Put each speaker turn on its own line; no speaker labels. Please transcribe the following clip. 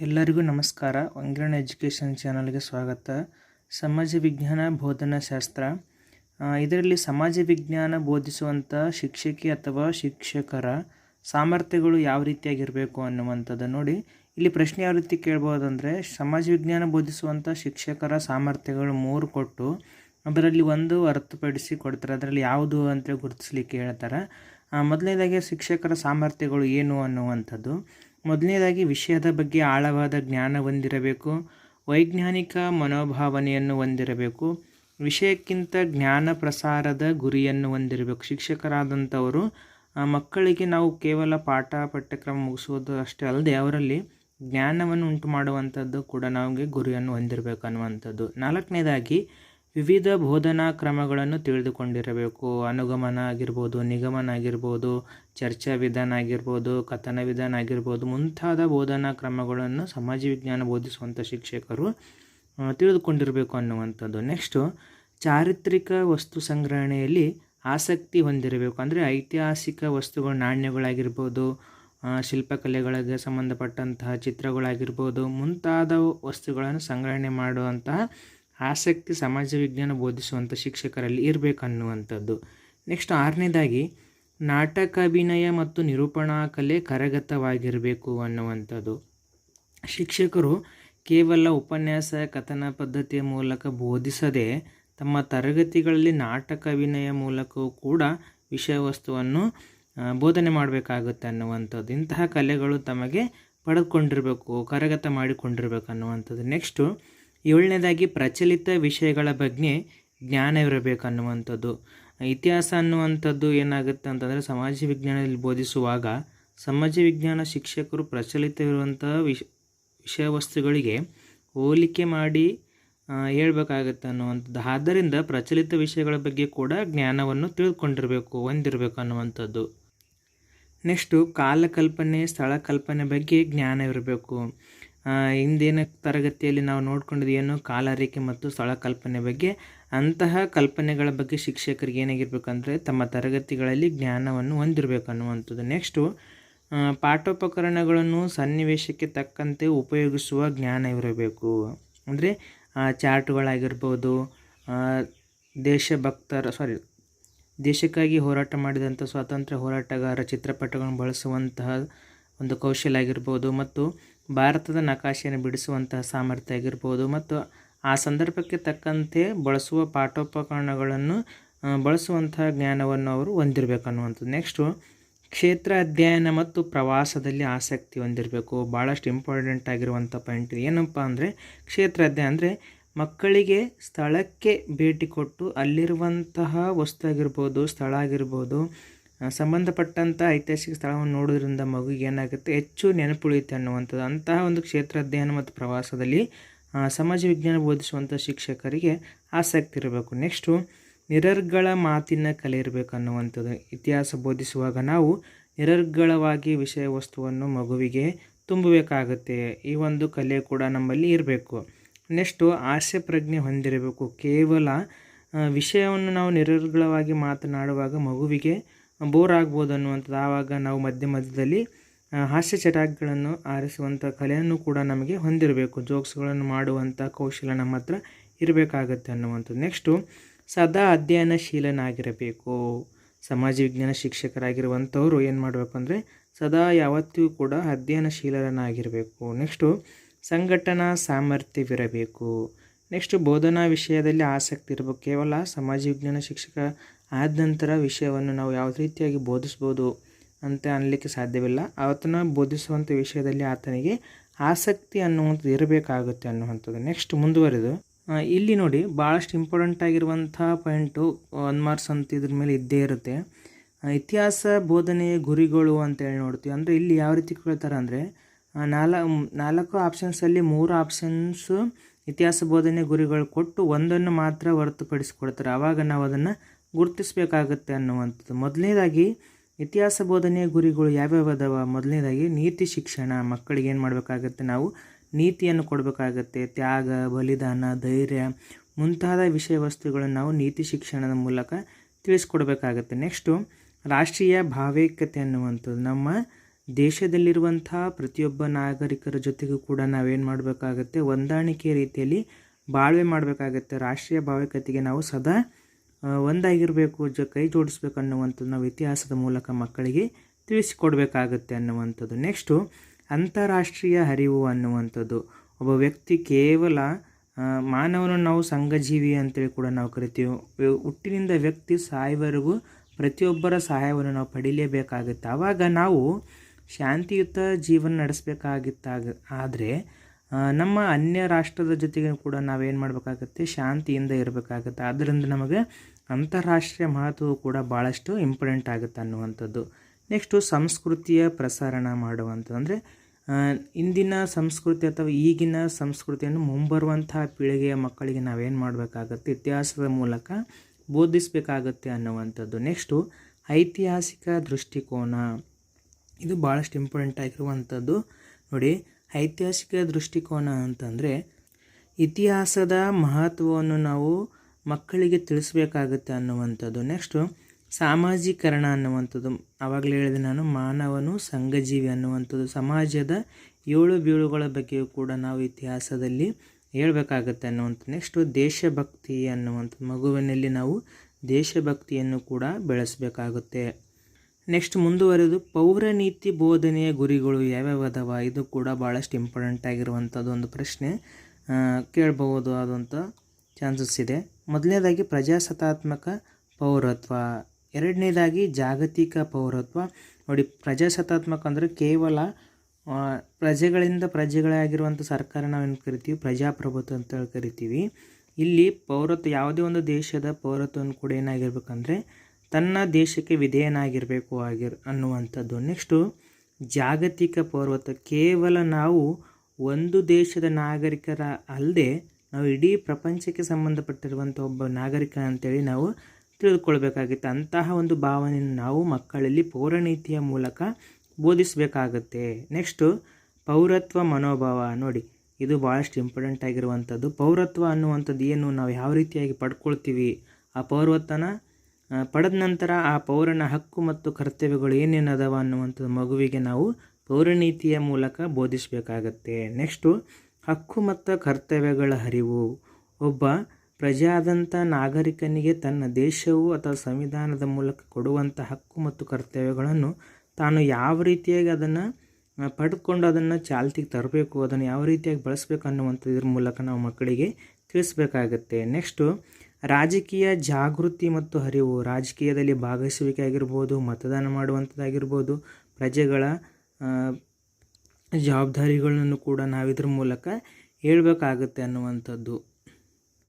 ಎಲ್ಲರಿಗೂ ನಮಸ್ಕಾರ. ವಂಗಿರಣ ಎಜುಕೇಷನ್ ಚಾನಲ್ಗೆ ಸ್ವಾಗತ. ಸಮಾಜ ವಿಜ್ಞಾನ ಬೋಧನಾ ಶಾಸ್ತ್ರ. ಇದರಲ್ಲಿ ಸಮಾಜ ವಿಜ್ಞಾನ ಬೋಧಿಸುವಂಥ ಶಿಕ್ಷಕಿ ಅಥವಾ ಶಿಕ್ಷಕರ ಸಾಮರ್ಥ್ಯಗಳು ಯಾವ ರೀತಿಯಾಗಿರಬೇಕು ಅನ್ನುವಂಥದ್ದು ನೋಡಿ. ಇಲ್ಲಿ ಪ್ರಶ್ನೆ ಯಾವ ರೀತಿ ಕೇಳ್ಬೋದಂದರೆ, ಸಮಾಜ ವಿಜ್ಞಾನ ಬೋಧಿಸುವಂಥ ಶಿಕ್ಷಕರ ಸಾಮರ್ಥ್ಯಗಳು ಮೂರು ಕೊಟ್ಟು ಅದರಲ್ಲಿ ಒಂದು ಹೊರತುಪಡಿಸಿ ಕೊಡ್ತಾರೆ. ಅದರಲ್ಲಿ ಯಾವುದು ಅಂತ ಗುರುತಿಸ್ಲಿಕ್ಕೆ ಹೇಳ್ತಾರೆ. ಮೊದಲನೇದಾಗಿ ಶಿಕ್ಷಕರ ಸಾಮರ್ಥ್ಯಗಳು ಏನು ಅನ್ನುವಂಥದ್ದು. ಮೊದಲನೇದಾಗಿ ವಿಷಯದ ಬಗ್ಗೆ ಆಳವಾದ ಜ್ಞಾನ ಹೊಂದಿರಬೇಕು, ವೈಜ್ಞಾನಿಕ ಮನೋಭಾವನೆಯನ್ನು ಹೊಂದಿರಬೇಕು, ವಿಷಯಕ್ಕಿಂತ ಜ್ಞಾನ ಪ್ರಸಾರದ ಗುರಿಯನ್ನು ಹೊಂದಿರಬೇಕು. ಶಿಕ್ಷಕರಾದಂಥವರು ಮಕ್ಕಳಿಗೆ ನಾವು ಕೇವಲ ಪಾಠ, ಪಠ್ಯಕ್ರಮ ಮುಗಿಸುವುದು ಅಷ್ಟೇ ಅಲ್ಲದೆ ಅವರಲ್ಲಿ ಜ್ಞಾನವನ್ನು ಉಂಟು ಮಾಡುವಂಥದ್ದು ಕೂಡ ನಮಗೆ ಗುರಿಯನ್ನು ಹೊಂದಿರಬೇಕು ಅನ್ನುವಂಥದ್ದು. ನಾಲ್ಕನೇದಾಗಿ ವಿವಿಧ ಬೋಧನಾ ಕ್ರಮಗಳನ್ನು ತಿಳಿದುಕೊಂಡಿರಬೇಕು. ಅನುಗಮನ ಆಗಿರ್ಬೋದು, ನಿಗಮನ ಆಗಿರ್ಬೋದು, ಚರ್ಚಾ ವಿಧಾನ ಆಗಿರ್ಬೋದು, ಕಥನ ವಿಧಾನ ಆಗಿರ್ಬೋದು, ಮುಂತಾದ ಬೋಧನಾ ಕ್ರಮಗಳನ್ನು ಸಮಾಜ ವಿಜ್ಞಾನ ಬೋಧಿಸುವಂಥ ಶಿಕ್ಷಕರು ತಿಳಿದುಕೊಂಡಿರಬೇಕು ಅನ್ನುವಂಥದ್ದು. ನೆಕ್ಸ್ಟು ಚಾರಿತ್ರಿಕ ವಸ್ತು ಸಂಗ್ರಹಣೆಯಲ್ಲಿ ಆಸಕ್ತಿ ಹೊಂದಿರಬೇಕು. ಅಂದರೆ ಐತಿಹಾಸಿಕ ವಸ್ತುಗಳು, ನಾಣ್ಯಗಳಾಗಿರ್ಬೋದು ಶಿಲ್ಪಕಲೆಗಳಿಗೆ ಸಂಬಂಧಪಟ್ಟಂತಹ ಚಿತ್ರಗಳಾಗಿರ್ಬೋದು, ಮುಂತಾದ ವಸ್ತುಗಳನ್ನು ಸಂಗ್ರಹಣೆ ಮಾಡುವಂತಹ ಆಸಕ್ತಿ ಸಮಾಜ ವಿಜ್ಞಾನ ಬೋಧಿಸುವಂಥ ಶಿಕ್ಷಕರಲ್ಲಿ ಇರಬೇಕನ್ನುವಂಥದ್ದು. ನೆಕ್ಸ್ಟ್ ಆರನೇದಾಗಿ ನಾಟಕ ಅಭಿನಯ ಮತ್ತು ನಿರೂಪಣಾ ಕಲೆ ಕರಗತವಾಗಿರಬೇಕು ಅನ್ನುವಂಥದ್ದು. ಶಿಕ್ಷಕರು ಕೇವಲ ಉಪನ್ಯಾಸ, ಕಥನ ಪದ್ಧತಿಯ ಮೂಲಕ ಬೋಧಿಸದೆ ತಮ್ಮ ತರಗತಿಗಳಲ್ಲಿ ನಾಟಕ ಅಭಿನಯ ಮೂಲಕವೂ ಕೂಡ ವಿಷಯ ವಸ್ತುವನ್ನು ಬೋಧನೆ ಮಾಡಬೇಕಾಗುತ್ತೆ ಅನ್ನುವಂಥದ್ದು. ಇಂತಹ ಕಲೆಗಳು ತಮಗೆ ಪಡೆದುಕೊಂಡಿರಬೇಕು, ಕರಗತ ಮಾಡಿಕೊಂಡಿರಬೇಕು ಅನ್ನುವಂಥದ್ದು. ನೆಕ್ಸ್ಟು ಏಳನೇದಾಗಿ ಪ್ರಚಲಿತ ವಿಷಯಗಳ ಬಗ್ಗೆ ಜ್ಞಾನವಿರಬೇಕು ಅನ್ನುವಂಥದ್ದು. ಇತಿಹಾಸ ಅನ್ನುವಂಥದ್ದು ಏನಾಗುತ್ತೆ ಅಂತಂದರೆ ಸಮಾಜ ವಿಜ್ಞಾನದಲ್ಲಿ ಬೋಧಿಸುವಾಗ ಸಮಾಜ ವಿಜ್ಞಾನ ಶಿಕ್ಷಕರು ಪ್ರಚಲಿತವಿರುವಂತಹ ವಿಷ, ವಿಷಯ ವಸ್ತುಗಳಿಗೆ ಹೋಲಿಕೆ ಮಾಡಿ ಹೇಳಬೇಕಾಗತ್ತೆ ಅನ್ನುವಂಥದ್ದು. ಆದ್ದರಿಂದ ಪ್ರಚಲಿತ ವಿಷಯಗಳ ಬಗ್ಗೆ ಕೂಡ ಜ್ಞಾನವನ್ನು ತಿಳ್ಕೊಂಡಿರಬೇಕು, ಹೊಂದಿರಬೇಕು ಅನ್ನುವಂಥದ್ದು. ನೆಕ್ಸ್ಟು ಕಾಲಕಲ್ಪನೆ ಸ್ಥಳ ಕಲ್ಪನೆ ಬಗ್ಗೆ ಜ್ಞಾನ ಇರಬೇಕು. ಹಿಂದಿನ ತರಗತಿಯಲ್ಲಿ ನಾವು ನೋಡ್ಕೊಂಡಿದ್ದು ಏನು? ಕಾಲರೇಖೆ ಮತ್ತು ಸ್ಥಳ ಕಲ್ಪನೆ ಬಗ್ಗೆ. ಅಂತಹ ಕಲ್ಪನೆಗಳ ಬಗ್ಗೆ ಶಿಕ್ಷಕರಿಗೆ ಏನಾಗಿರ್ಬೇಕಂದ್ರೆ ತಮ್ಮ ತರಗತಿಗಳಲ್ಲಿ ಜ್ಞಾನವನ್ನು ಹೊಂದಿರಬೇಕು ಅನ್ನುವಂಥದ್ದು. ನೆಕ್ಸ್ಟು ಪಾಠೋಪಕರಣಗಳನ್ನು ಸನ್ನಿವೇಶಕ್ಕೆ ತಕ್ಕಂತೆ ಉಪಯೋಗಿಸುವ ಜ್ಞಾನ ಇರಬೇಕು. ಅಂದರೆ ಚಾರ್ಟ್ಗಳಾಗಿರ್ಬೋದು ದೇಶಭಕ್ತರ ಸಾರಿ ದೇಶಕ್ಕಾಗಿ ಹೋರಾಟ ಮಾಡಿದಂಥ ಸ್ವಾತಂತ್ರ್ಯ ಹೋರಾಟಗಾರ ಚಿತ್ರಪಟಗಳನ್ನು ಬಳಸುವಂತಹ ಒಂದು ಕೌಶಲ್ಯ ಆಗಿರ್ಬೋದು ಮತ್ತು ಭಾರತದ ನಕಾಶೆಯನ್ನು ಬಿಡಿಸುವಂತಹ ಸಾಮರ್ಥ್ಯ ಆಗಿರ್ಬೋದು ಮತ್ತು ಆ ಸಂದರ್ಭಕ್ಕೆ ತಕ್ಕಂತೆ ಬಳಸುವ ಪಾಠೋಪಕರಣಗಳನ್ನು ಬಳಸುವಂತಹ ಜ್ಞಾನವನ್ನು ಅವರು ಹೊಂದಿರಬೇಕು ಅನ್ನುವಂಥದ್ದು ನೆಕ್ಸ್ಟು ಕ್ಷೇತ್ರ ಅಧ್ಯಯನ ಮತ್ತು ಪ್ರವಾಸದಲ್ಲಿ ಆಸಕ್ತಿ ಹೊಂದಿರಬೇಕು. ಭಾಳಷ್ಟು ಇಂಪಾರ್ಟೆಂಟ್ ಆಗಿರುವಂಥ ಪಾಯಿಂಟ್ ಏನಪ್ಪ ಅಂದರೆ, ಕ್ಷೇತ್ರ ಅಧ್ಯಯನ ಅಂದರೆ ಮಕ್ಕಳಿಗೆ ಸ್ಥಳಕ್ಕೆ ಭೇಟಿ ಕೊಟ್ಟು ಅಲ್ಲಿರುವಂತಹ ವಸ್ತು ಆಗಿರ್ಬೋದು, ಸ್ಥಳ ಆಗಿರ್ಬೋದು ಸಂಬಂಧಪಟ್ಟಂಥ ಐತಿಹಾಸಿಕ ಸ್ಥಳವನ್ನು ನೋಡೋದ್ರಿಂದ ಮಗುಗೆ ಏನಾಗುತ್ತೆ? ಹೆಚ್ಚು ನೆನಪುಳಿಯುತ್ತೆ ಅನ್ನುವಂಥದ್ದು. ಅಂತಹ ಒಂದು ಕ್ಷೇತ್ರ ಅಧ್ಯಯನ ಮತ್ತು ಪ್ರವಾಸದಲ್ಲಿ ಸಮಾಜ ವಿಜ್ಞಾನ ಬೋಧಿಸುವಂಥ ಶಿಕ್ಷಕರಿಗೆ ಆಸಕ್ತಿ ಇರಬೇಕು. ನೆಕ್ಸ್ಟು ನಿರರ್ಗಳ ಮಾತಿನ ಕಲೆ ಇರಬೇಕು ಅನ್ನುವಂಥದ್ದು. ಇತಿಹಾಸ ಬೋಧಿಸುವಾಗ ನಾವು ನಿರರ್ಗಳವಾಗಿ ವಿಷಯ ವಸ್ತುವನ್ನು ಮಗುವಿಗೆ ತುಂಬಬೇಕಾಗುತ್ತೆ. ಈ ಒಂದು ಕಲೆ ಕೂಡ ನಮ್ಮಲ್ಲಿ ಇರಬೇಕು. ನೆಕ್ಸ್ಟು ಆಸೆ ಪ್ರಜ್ಞೆ ಹೊಂದಿರಬೇಕು. ಕೇವಲ ವಿಷಯವನ್ನು ನಾವು ನಿರರ್ಗಳವಾಗಿ ಮಾತನಾಡುವಾಗ ಮಗುವಿಗೆ ಬೋರ್ ಆಗ್ಬೋದು ಅನ್ನುವಂಥದ್ದು ಆವಾಗ ನಾವು ಮಧ್ಯ ಮಧ್ಯದಲ್ಲಿ ಹಾಸ್ಯ ಚಟಾಕಿಗಳನ್ನು ಆರಿಸುವಂಥ ಕಲೆಯನ್ನು ಕೂಡ ನಮಗೆ ಹೊಂದಿರಬೇಕು. ಜೋಕ್ಸ್ಗಳನ್ನು ಮಾಡುವಂಥ ಕೌಶಲ್ಯ ನಮ್ಮ ಹತ್ರ ಇರಬೇಕಾಗತ್ತೆ ಅನ್ನುವಂಥದ್ದು. ನೆಕ್ಸ್ಟು ಸದಾ ಅಧ್ಯಯನಶೀಲನಾಗಿರಬೇಕು. ಸಮಾಜ ವಿಜ್ಞಾನ ಶಿಕ್ಷಕರಾಗಿರುವಂಥವ್ರು ಏನು ಮಾಡಬೇಕು ಅಂದರೆ, ಸದಾ ಯಾವತ್ತಿಗೂ ಕೂಡ ಅಧ್ಯಯನಶೀಲರನ್ನಾಗಿರಬೇಕು. ನೆಕ್ಸ್ಟು ಸಂಘಟನಾ ಸಾಮರ್ಥ್ಯವಿರಬೇಕು. ನೆಕ್ಸ್ಟು ಬೋಧನಾ ವಿಷಯದಲ್ಲಿ ಆಸಕ್ತಿ ಇರಬೇಕು. ಕೇವಲ ಸಮಾಜ ವಿಜ್ಞಾನ ಶಿಕ್ಷಕ ಆದ ನಂತರ ವಿಷಯವನ್ನು ನಾವು ಯಾವ ರೀತಿಯಾಗಿ ಬೋಧಿಸ್ಬೋದು ಅಂತ ಅನ್ನಲಿಕ್ಕೆ ಸಾಧ್ಯವಿಲ್ಲ. ಆತನ ಬೋಧಿಸುವಂಥ ವಿಷಯದಲ್ಲಿ ಆತನಿಗೆ ಆಸಕ್ತಿ ಅನ್ನುವಂಥದ್ದು ಇರಬೇಕಾಗುತ್ತೆ ಅನ್ನುವಂಥದ್ದು. ನೆಕ್ಸ್ಟ್ ಮುಂದುವರೆದು ಇಲ್ಲಿ ನೋಡಿ ಭಾಳಷ್ಟು ಇಂಪಾರ್ಟೆಂಟ್ ಆಗಿರುವಂಥ ಪಾಯಿಂಟು ಒನ್ ಮಾರ್ಕ್ಸ್ ಅಂತ ಇದ್ರ ಮೇಲೆ ಇದ್ದೇ ಇರುತ್ತೆ. ಇತಿಹಾಸ ಬೋಧನೆಯ ಗುರಿಗಳು ಅಂತೇಳಿ ನೋಡ್ತೀವಿ. ಅಂದರೆ ಇಲ್ಲಿ ಯಾವ ರೀತಿ ಕೇಳ್ತಾರೆ ಅಂದರೆ ನಾಲ ನಾಲ್ಕು ಆಪ್ಷನ್ಸಲ್ಲಿ ಮೂರು ಆಪ್ಷನ್ಸು ಇತಿಹಾಸ ಬೋಧನೆ ಗುರಿಗಳು ಕೊಟ್ಟು ಒಂದನ್ನು ಮಾತ್ರ ಹೊರತುಪಡಿಸಿಕೊಡ್ತಾರೆ. ಆವಾಗ ನಾವು ಅದನ್ನು ಗುರುತಿಸಬೇಕಾಗುತ್ತೆ ಅನ್ನುವಂಥದ್ದು. ಮೊದಲನೇದಾಗಿ, ಇತಿಹಾಸ ಬೋಧನೆಯ ಗುರಿಗಳು ಯಾವ್ಯಾವ ಅದಾವ ಮೊದಲನೇದಾಗಿ, ನೀತಿ ಶಿಕ್ಷಣ. ಮಕ್ಕಳಿಗೆ ಏನು ಮಾಡಬೇಕಾಗತ್ತೆ? ನಾವು ನೀತಿಯನ್ನು ಕೊಡಬೇಕಾಗತ್ತೆ. ತ್ಯಾಗ, ಬಲಿದಾನ, ಧೈರ್ಯ, ಮುಂತಾದ ವಿಷಯ ವಸ್ತುಗಳನ್ನು ನಾವು ನೀತಿ ಶಿಕ್ಷಣದ ಮೂಲಕ ತಿಳಿಸ್ಕೊಡ್ಬೇಕಾಗತ್ತೆ. ನೆಕ್ಸ್ಟು, ರಾಷ್ಟ್ರೀಯ ಭಾವೈಕ್ಯತೆ ಅನ್ನುವಂಥದ್ದು. ನಮ್ಮ ದೇಶದಲ್ಲಿರುವಂಥ ಪ್ರತಿಯೊಬ್ಬ ನಾಗರಿಕರ ಜೊತೆಗೂ ಕೂಡ ನಾವೇನು ಮಾಡಬೇಕಾಗತ್ತೆ? ಹೊಂದಾಣಿಕೆ ರೀತಿಯಲ್ಲಿ ಬಾಳ್ವೆ ಮಾಡಬೇಕಾಗತ್ತೆ. ರಾಷ್ಟ್ರೀಯ ಭಾವೈಕ್ಯತೆಗೆ ನಾವು ಸದಾ ಒಂದಾಗಿರಬೇಕು, ಜ, ಕೈ ಜೋಡಿಸ್ಬೇಕು ಅನ್ನುವಂಥದ್ದು ನಾವು ಇತಿಹಾಸದ ಮೂಲಕ ಮಕ್ಕಳಿಗೆ ತಿಳಿಸಿಕೊಡಬೇಕಾಗುತ್ತೆ ಅನ್ನುವಂಥದ್ದು. ನೆಕ್ಸ್ಟು ಅಂತಾರಾಷ್ಟ್ರೀಯ ಹರಿವು ಅನ್ನುವಂಥದ್ದು. ಒಬ್ಬ ವ್ಯಕ್ತಿ ಕೇವಲ ಮಾನವನ ನಾವು ಸಂಘಜೀವಿ ಅಂತೇಳಿ ಕೂಡ ನಾವು ಕರಿತೀವಿ. ಹುಟ್ಟಿನಿಂದ ವ್ಯಕ್ತಿ ಸಾಯುವವರೆಗೂ ಪ್ರತಿಯೊಬ್ಬರ ಸಹಾಯವನ್ನು ನಾವು ಪಡೀಲೇಬೇಕಾಗುತ್ತೆ. ಆವಾಗ ನಾವು ಶಾಂತಿಯುತ ಜೀವನ ನಡೆಸಬೇಕಾಗಿತ್ತಾಗ, ಆದರೆ ನಮ್ಮ ಅನ್ಯ ರಾಷ್ಟ್ರದ ಜೊತೆಗೆ ಕೂಡ ನಾವೇನು ಮಾಡಬೇಕಾಗತ್ತೆ? ಶಾಂತಿಯಿಂದ ಇರಬೇಕಾಗತ್ತೆ. ಆದ್ದರಿಂದ ನಮಗೆ ಅಂತಾರಾಷ್ಟ್ರೀಯ ಮಹತ್ವವು ಕೂಡ ಭಾಳಷ್ಟು ಇಂಪಾರ್ಟೆಂಟ್ ಆಗುತ್ತೆ ಅನ್ನುವಂಥದ್ದು. ನೆಕ್ಸ್ಟು ಸಂಸ್ಕೃತಿಯ ಪ್ರಸಾರಣ ಮಾಡುವಂಥದ್ದು. ಅಂದರೆ ಇಂದಿನ ಸಂಸ್ಕೃತಿ ಅಥವಾ ಈಗಿನ ಸಂಸ್ಕೃತಿಯನ್ನು ಮುಂಬರುವಂಥ ಪೀಳಿಗೆಯ ಮಕ್ಕಳಿಗೆ ನಾವೇನು ಮಾಡಬೇಕಾಗತ್ತೆ? ಇತಿಹಾಸದ ಮೂಲಕ ಬೋಧಿಸಬೇಕಾಗತ್ತೆ ಅನ್ನುವಂಥದ್ದು. ನೆಕ್ಸ್ಟು ಐತಿಹಾಸಿಕ ದೃಷ್ಟಿಕೋನ. ಇದು ಭಾಳಷ್ಟು ಇಂಪಾರ್ಟೆಂಟ್ ಆಗಿರುವಂಥದ್ದು. ನೋಡಿ ಐತಿಹಾಸಿಕ ದೃಷ್ಟಿಕೋನ ಅಂತಂದರೆ ಇತಿಹಾಸದ ಮಹತ್ವವನ್ನು ನಾವು ಮಕ್ಕಳಿಗೆ ತಿಳಿಸ್ಬೇಕಾಗುತ್ತೆ ಅನ್ನುವಂಥದ್ದು. ನೆಕ್ಸ್ಟು ಸಾಮಾಜೀಕರಣ ಅನ್ನುವಂಥದ್ದು. ಆವಾಗಲೇ ಹೇಳಿದೆ ನಾನು, ಮಾನವನು ಸಂಘಜೀವಿ ಅನ್ನುವಂಥದ್ದು. ಸಮಾಜದ ಏಳು ಬೀಳುಗಳ ಬಗ್ಗೆಯೂ ಕೂಡ ನಾವು ಇತಿಹಾಸದಲ್ಲಿ ಹೇಳಬೇಕಾಗುತ್ತೆ ಅನ್ನುವಂಥ ನೆಕ್ಸ್ಟು ದೇಶಭಕ್ತಿ ಅನ್ನುವಂಥದ್ದು. ಮಗುವಿನಲ್ಲಿ ನಾವು ದೇಶಭಕ್ತಿಯನ್ನು ಕೂಡ ಬೆಳೆಸಬೇಕಾಗುತ್ತೆ. ನೆಕ್ಸ್ಟ್ ಮುಂದುವರೆದು ಪೌರನೀತಿ ಬೋಧನೆಯ ಗುರಿಗಳು ಯಾವ್ಯಾವ ಅದಾವ? ಇದು ಕೂಡ ಭಾಳಷ್ಟು ಇಂಪಾರ್ಟೆಂಟ್ ಆಗಿರುವಂಥದ್ದು ಒಂದು ಪ್ರಶ್ನೆ. ಕೇಳಬಹುದು ಆದಂಥ ಚಾನ್ಸಸ್ ಇದೆ. ಮೊದಲನೇದಾಗಿ ಪ್ರಜಾಸತ್ತಾತ್ಮಕ ಪೌರತ್ವ. ಎರಡನೇದಾಗಿ ಜಾಗತಿಕ ಪೌರತ್ವ. ನೋಡಿ, ಪ್ರಜಾಸತ್ತಾತ್ಮಕ ಅಂದರೆ ಕೇವಲ ಪ್ರಜೆಗಳಿಂದ ಪ್ರಜೆಗಳಾಗಿರುವಂಥ ಸರ್ಕಾರ ನಾವೇನು ಕರಿತೀವಿ? ಪ್ರಜಾಪ್ರಭುತ್ವ ಅಂತ ಕರಿತೀವಿ. ಇಲ್ಲಿ ಪೌರತ್ವ, ಯಾವುದೇ ಒಂದು ದೇಶದ ಪೌರತ್ವವನ್ನು ಕೂಡ ಏನಾಗಿರ್ಬೇಕಂದ್ರೆ ತನ್ನ ದೇಶಕ್ಕೆ ವಿಧೇಯನಾಗಿರಬೇಕು ಆಗಿರ್, ಅನ್ನುವಂಥದ್ದು. ನೆಕ್ಸ್ಟು ಜಾಗತಿಕ ಪೌರತ್ವ ಕೇವಲ ನಾವು ಒಂದು ದೇಶದ ನಾಗರಿಕರ ಅಲ್ಲದೆ ನಾವು ಇಡೀ ಪ್ರಪಂಚಕ್ಕೆ ಸಂಬಂಧಪಟ್ಟಿರುವಂಥ ಒಬ್ಬ ನಾಗರಿಕ ಅಂತೇಳಿ ನಾವು ತಿಳಿದುಕೊಳ್ಬೇಕಾಗುತ್ತೆ. ಅಂತಹ ಒಂದು ಭಾವನೆಯನ್ನು ನಾವು ಮಕ್ಕಳಲ್ಲಿ ಪೌರನೀತಿಯ ಮೂಲಕ ಬೋಧಿಸಬೇಕಾಗತ್ತೆ. ನೆಕ್ಸ್ಟು ಪೌರತ್ವ ಮನೋಭಾವ. ನೋಡಿ, ಇದು ಭಾಳಷ್ಟು ಇಂಪಾರ್ಟೆಂಟ್ ಆಗಿರುವಂಥದ್ದು. ಪೌರತ್ವ ಅನ್ನುವಂಥದ್ದು ಏನು? ನಾವು ಯಾವ ರೀತಿಯಾಗಿ ಪಡ್ಕೊಳ್ತೀವಿ? ಆ ಪೌರತ್ವನ ಪಡೆದ ನಂತರ ಆ ಪೌರನ ಹಕ್ಕು ಮತ್ತು ಕರ್ತವ್ಯಗಳು ಏನೇನು ಅದಾವ ಅನ್ನುವಂಥದ್ದು ಮಗುವಿಗೆ ನಾವು ಪೌರನೀತಿಯ ಮೂಲಕ ಬೋಧಿಸಬೇಕಾಗತ್ತೆ. ನೆಕ್ಸ್ಟು ಹಕ್ಕು ಮತ್ತು ಕರ್ತವ್ಯಗಳ ಹರಿವು. ಒಬ್ಬ ಪ್ರಜೆಯಾದಂಥ ನಾಗರಿಕನಿಗೆ ತನ್ನ ದೇಶವು ಅಥವಾ ಸಂವಿಧಾನದ ಮೂಲಕ ಕೊಡುವಂಥ ಹಕ್ಕು ಮತ್ತು ಕರ್ತವ್ಯಗಳನ್ನು ತಾನು ಯಾವ ರೀತಿಯಾಗಿ ಅದನ್ನು ಪಡೆದುಕೊಂಡು ಅದನ್ನು ಚಾಲ್ತಿಗೆ ತರಬೇಕು, ಅದನ್ನು ಯಾವ ರೀತಿಯಾಗಿ ಬಳಸಬೇಕು ಅನ್ನುವಂಥದ್ರ ಮೂಲಕ ನಾವು ಮಕ್ಕಳಿಗೆ ತಿಳಿಸ್ಬೇಕಾಗತ್ತೆ. ನೆಕ್ಸ್ಟು ರಾಜಕೀಯ ಜಾಗೃತಿ ಮತ್ತು ಹರಿವು ರಾಜಕೀಯದಲ್ಲಿ ಭಾಗವಹಿಸುವಿಕೆ ಆಗಿರ್ಬೋದು ಮತದಾನ ಮಾಡುವಂಥದ್ದಾಗಿರ್ಬೋದು, ಪ್ರಜೆಗಳ ಜವಾಬ್ದಾರಿಗಳನ್ನು ಕೂಡ ನಾವು ಇದ್ರ ಮೂಲಕ ಹೇಳಬೇಕಾಗುತ್ತೆ ಅನ್ನುವಂಥದ್ದು.